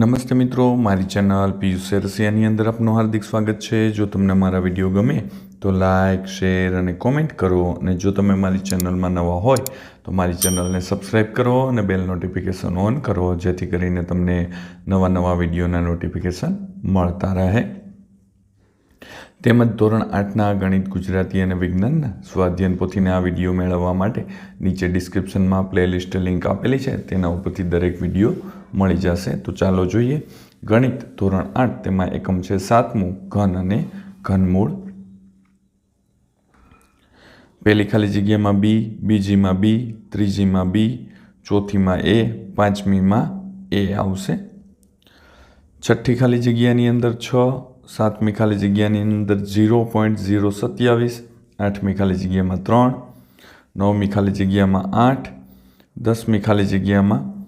નમસ્તે મિત્રો, મારી ચેનલ પિયુષ રસિયાની અંદર આપનું હાર્દિક સ્વાગત છે. જો તમને મારા વીડિયો ગમે, તો લાઇક શેર અને કોમેન્ટ કરો. અને જો તમે મારી ચેનલમાં નવા હોય, તો મારી ચેનલને સબસ્ક્રાઈબ કરો અને બેલ નોટિફિકેશન ઓન કરો, જેથી કરીને તમને નવા નવા વિડીયોના નોટિફિકેશન મળતા રહે. તેમજ ધોરણ આઠના ગણિત, ગુજરાતી અને વિજ્ઞાનના સ્વાધ્યન પોથીના આ વીડિયો મેળવવા માટે નીચે ડિસ્ક્રિપ્શનમાં પ્લેલિસ્ટ લિંક આપેલી છે. તેના ઉપરથી દરેક વીડિયો મળી જશે. તો ચાલો જોઈએ. ગણિત ધોરણ આઠ તેમાં એકમ છે સાતમું ઘન અને ઘનમૂળ. પહેલી ખાલી જગ્યામાં બી, બીજીમાં બી, ત્રીજીમાં બી, ચોથીમાં એ, પાંચમીમાં એ આવશે. છઠ્ઠી ખાલી જગ્યાની અંદર છ, સાતમી ખાલી જગ્યાની અંદર ઝીરો પોઈન્ટ ઝીરો સત્યાવીસ, આઠમી ખાલી જગ્યામાં ત્રણ, નવમી ખાલી જગ્યામાં આઠ, દસમી ખાલી જગ્યામાં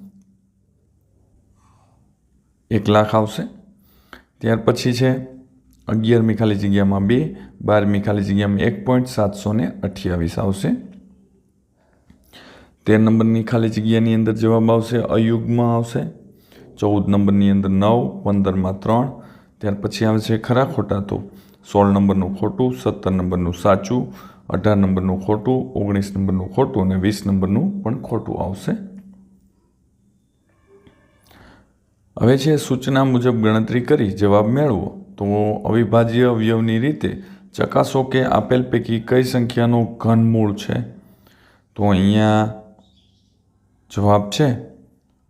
એક લાખ આવશે. ત્યાર પછી છે અગિયારમી ખાલી જગ્યામાં બે, બારમી ખાલી જગ્યામાં એક પોઈન્ટ સાતસો ને અઠ્યાવીસ આવશે. તેર નંબરની ખાલી જગ્યાની અંદર જવાબ આવશે અયુગમાં આવશે. ચૌદ નંબરની અંદર નવ, પંદરમાં ત્રણ. ત્યાર પછી આવે છે ખરા ખોટા તો સોળ નંબરનું ખોટું, સત્તર નંબરનું સાચું, અઢાર નંબરનું ખોટું, ઓગણીસ નંબરનું ખોટું અને વીસ નંબરનું પણ ખોટું આવશે. હવે છે, સૂચના મુજબ ગણતરી કરી જવાબ મેળવો. તો અવિભાજ્ય અવયવની રીતે ચકાસો કે આપેલ પૈકી કઈ સંખ્યાનું ઘનમૂળ છે? તો અહીંયા જવાબ છે,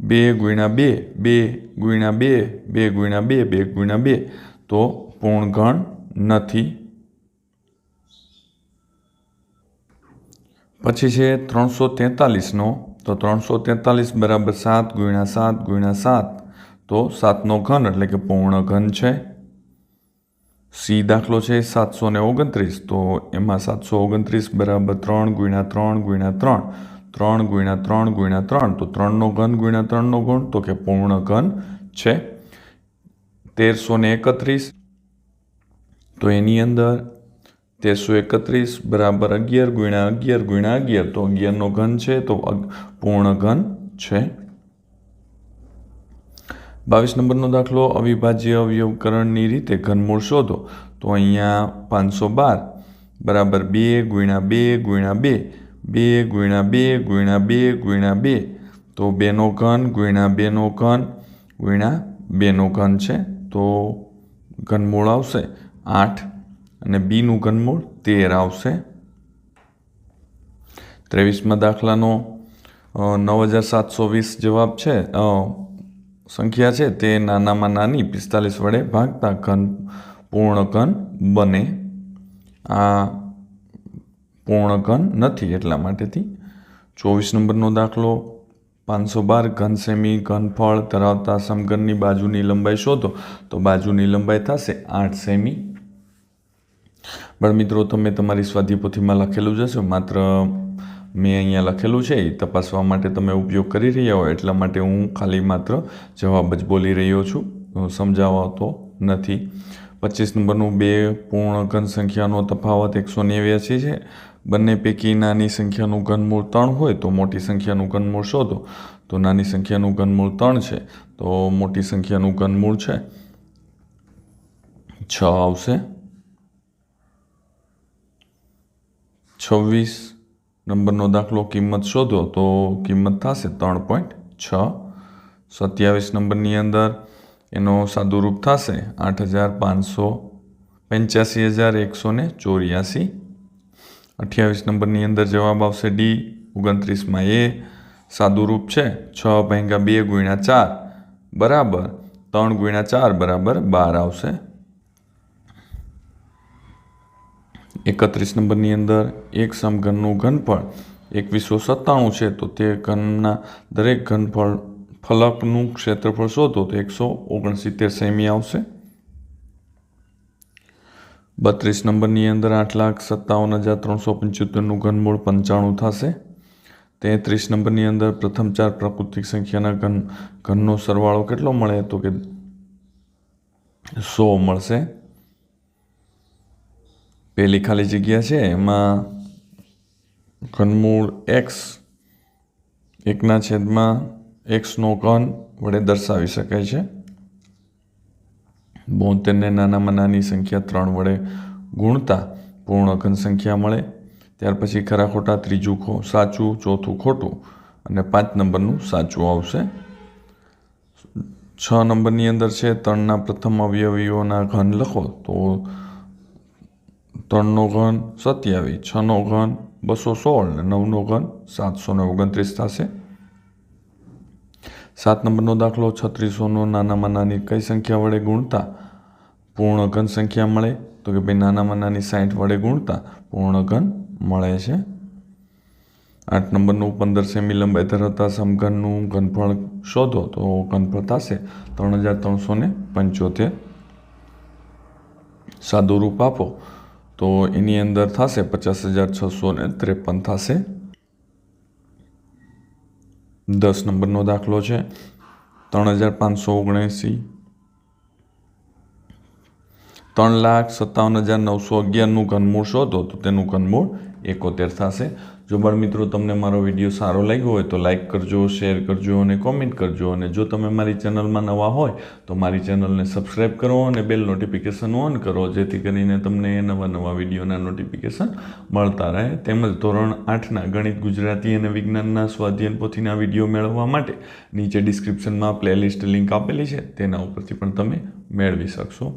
બે ગુણ્યા બે બે ગુણ્યા બે બે ગુણ્યા બે બે ગુણ્યા બે. તો પૂર્ણ ઘણ નથી. પછી છે, ત્રણસો તેતાલીસનો. તો ત્રણસો તેતાલીસ બરાબર સાત ગુણ્યા સાત ગુણ્યા સાત. તો સાતનો ઘન એટલે કે પૂર્ણ ઘન છે. સી દાખલો છે સાતસો ને ઓગણત્રીસ. તો એમાં સાતસો ઓગણત્રીસ બરાબર ત્રણ ગુણ્યા ત્રણ ગુણ્યા ત્રણ. ત્રણ ગુણ્યા ત્રણ ગુણ્યા ત્રણ. તો ત્રણનો ઘન ગુણ્યા ત્રણનો ગુણ. તો કે પૂર્ણ ઘન છે. તેરસો ને એકત્રીસ. તો એની અંદર તેરસો એકત્રીસ બરાબર અગિયાર ગુણ્યા અગિયાર ગુણ્યા અગિયાર. તો અગિયારનો ઘન છે તો પૂર્ણ ઘન છે. બાવીસ નંબરનો દાખલો, અવિભાજ્ય અવયવકરણની રીતે ઘનમૂળ શોધો. તો અહીંયા પાંચસો બાર, બરાબર બે ગુણ્યા બે ગુણ્યા બે બે ગુણ્યા બે ગુણ્યા બે ગુણ્યા બે. તો બેનો ઘન ગુણ્યા બેનો ઘન ગુણ્યા બેનો ઘન છે. તો ઘનમૂળ આવશે આઠ અને બીનું ઘનમૂળ તેર આવશે. ત્રેવીસમાં દાખલાનો નવ હજાર સાતસો વીસ જવાબ છે. સંખ્યા છે તે નાનામાં નાની પિસ્તાલીસ વડે ભાગતા ઘન, પૂર્ણ ઘન બને. આ પૂર્ણ ઘન નથી એટલા માટેથી. ચોવીસ નંબરનો દાખલો, પાંચસો બાર ઘન સેમી ઘનફળ ધરાવતા સમઘનની બાજુની લંબાઈ શોધો, તો બાજુની લંબાઈ થશે આઠ સેમી. બાળમિત્રો તમે તમારી સ્વાધ્યાય લખેલું હશે, માત્ર મેં અહીંયા લખેલું છે, એ તપાસવા માટે તમે ઉપયોગ કરી રહ્યા હો એટલા માટે હું ખાલી માત્ર જવાબ જ બોલી રહ્યો છું. સમજાવાતો નથી. પચીસ નંબરનું બે પૂર્ણ ઘન સંખ્યાનો તફાવત એકસો નેવ્યાસી છે. બંને પૈકી નાની સંખ્યાનું ઘનમૂળ ત્રણ હોય, તો મોટી સંખ્યાનું ઘનમૂળ શોધો. તો નાની સંખ્યાનું ઘનમૂળ ત્રણ છે, તો મોટી સંખ્યાનું ઘનમૂળ છે. છ આવશે. છવ્વીસ નંબરનો દાખલો કિંમત શોધો તો કિંમત થશે ત્રણ પોઈન્ટ છ. સત્યાવીસ નંબરની અંદર એનો સાદુરૂપ થશે આઠ હજાર પાંચસો પંચ્યાસી હજાર એકસો ને ચોર્યાસી. અઠ્યાવીસ નંબરની અંદર જવાબ આવશે ડી ઓગણત્રીસમાં એ. સાદુરૂપ છે છ ભેંગા બે ગુણ્યા ચાર. બરાબર, ત્રણ ગુણ્યા ચાર બરાબર બાર આવશે. એકત્રીસ નંબરની અંદર એક સમઘનનું ઘનફળ એકવીસો સત્તાણું છે, તો તે ઘનના દરેક ઘનફળ ફલકનું ક્ષેત્રફળ શોધો, તો એકસો ઓગણસિત્તેર સેમી આવશે. બત્રીસ નંબરની અંદર આઠ લાખ સત્તાવન હજાર ત્રણસો પંચોતેરનું ઘનમૂળ પંચાણું થશે. તેત્રીસ નંબરની અંદર પ્રથમ ચાર પ્રાકૃતિક સંખ્યાના ઘન, ઘનનો સરવાળો કેટલો મળે, તો કે સો મળશે. પહેલી ખાલી જગ્યા છે, એમાં ઘનમૂળ એક્સ એકના છેદમાં એક્સનો ઘન વડે દર્શાવી શકાય છે. બોતેરને નાનામાં નાની સંખ્યા ત્રણ વડે ગુણતા પૂર્ણ ઘન સંખ્યા મળે. ત્યાર પછી ખરા ખોટા ત્રીજું ખો, સાચું, ચોથું ખોટું અને પાંચ નંબરનું સાચું આવશે. છ નંબરની અંદર છે, ત્રણના પ્રથમ અવયવીઓના ઘન લખો તો ત્રણનો ઘન સત્યાવીસ છનો ઘન બસો સોળ ને નવનો ઘન સાતસો ને ઓગણત્રીસ થશે. સાત નંબરનો દાખલો, છત્રીસોનો નાનામાં નાની કઈ સંખ્યા વડે ગુણતા? પૂર્ણ ઘન સંખ્યા મળે તો કે ભાઈ નાનામાં નાની સાઠ વડે ગુણતા? પૂર્ણ ઘન મળે છે. આઠ નંબરનું પંદર સેમી લંબાઈ ધરાવતા સમઘનનું ઘનફળ શોધો તો ઘનફળ થશે ત્રણ હજાર ત્રણસો પંચોતેર. સાદું રૂપ આપો. તો એની અંદર થશે પચાસ હજાર છસો ને ત્રેપન થશે. દસ નંબરનો દાખલો છે. ત્રણ હજાર પાંચસો ઓગણએંસી ત્રણ લાખ સત્તાવન હજાર નવસો અગિયારનું ઘનમૂળ શોધો તો તેનું ઘનમૂળ એકોતેર થશે. જો બાળ મિત્રો તમને મારો વીડિયો સારો લાગ્યો હોય તો લાઈક કરજો શેર કરજો અને કોમેન્ટ કરજો. અને જો તમે મારી ચેનલમાં નવા હોય તો મારી ચેનલને સબસ્ક્રાઈબ કરો અને બેલ નોટિફિકેશન ઓન કરો, જેથી કરીને તમને નવા નવા વિડીયોના નોટિફિકેશન મળતા રહે. તેમજ ધોરણ આઠના ગણિત, ગુજરાતી અને વિજ્ઞાનના સ્વાધ્યાયન પોથીના વીડિયો મેળવવા માટે નીચે ડિસ્ક્રિપ્શનમાં પ્લેલિસ્ટ લિંક આપેલી છે. તેના ઉપરથી પણ તમે મેળવી શકશો.